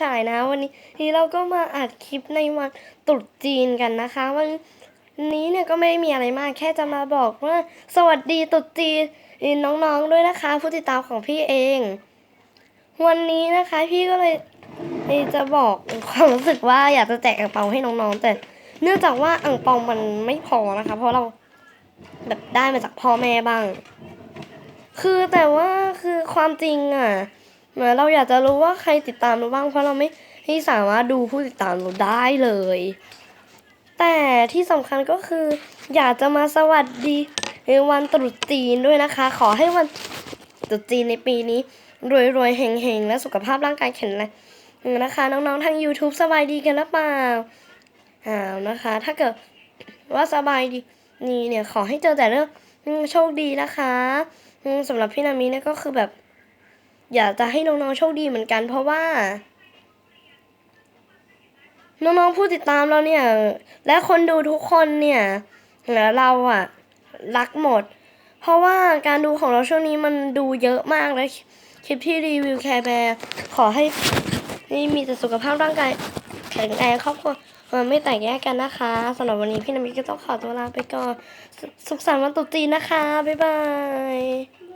ฉายนะวันนี้ที่เราก็มาอัดคลิปในวันตรุษจีนกันนะคะ วันนี้เนี่ยก็ไม่ได้มีอะไรมากแค่จะมาบอกว่า สวัสดีตรุษจีนน้องๆด้วยนะคะ ผู้ติดตามของพี่เอง วันนี้นะคะพี่ก็เลยจะบอกความรู้สึกว่าอยากจะแจกอ่างเปาให้น้องๆ แต่ เนื่องจากว่าอ่างเปามันไม่พอนะคะ เพราะเราแบบได้มาจากพ่อแม่บ้าง คือแต่ว่าคือความจริงอะ เหมือนเราอยากจะรู้ว่าใครติดตามเราบ้างเพราะเราไม่ไม่สามารถดูผู้ติดตามเราได้เลย แต่ที่สำคัญก็คือ อยากจะมาสวัสดีในวันตรุษจีนด้วยนะคะ ขอให้วันตรุษจีนในปีนี้ รวยๆเฮงๆ และสุขภาพร่างกายแข็งแรงนะคะ น้องๆทาง YouTube สบายดีกันหรือเปล่าอ่านะคะ ถ้าเกิดว่าสบายดีนี่เนี่ยขอให้เจอแต่เรื่องโชคดีนะคะสำหรับพี่นามิเนี่ยก็คือแบบ อยากจะให้น้องๆโชคดีเหมือนกัน เพราะว่า น้องๆผู้ติดตามเราเนี่ย และคนดูทุกคนเนี่ยแล้วเราอะรักหมด เพราะว่าการดูของเราช่วงนี้มันดูเยอะมากและคลิปที่รีวิวแคร์แบร์ขอให้ให้มีแต่สุขภาพร่างกายแข็งแรงครอบครัวมันไม่แตกแยกกันนะคะสำหรับวันนี้พี่นามิก็ต้องขอตัวลาไปก่อนสสุขสันต์วันตรุษจีนนะคะ บ๊ายบาย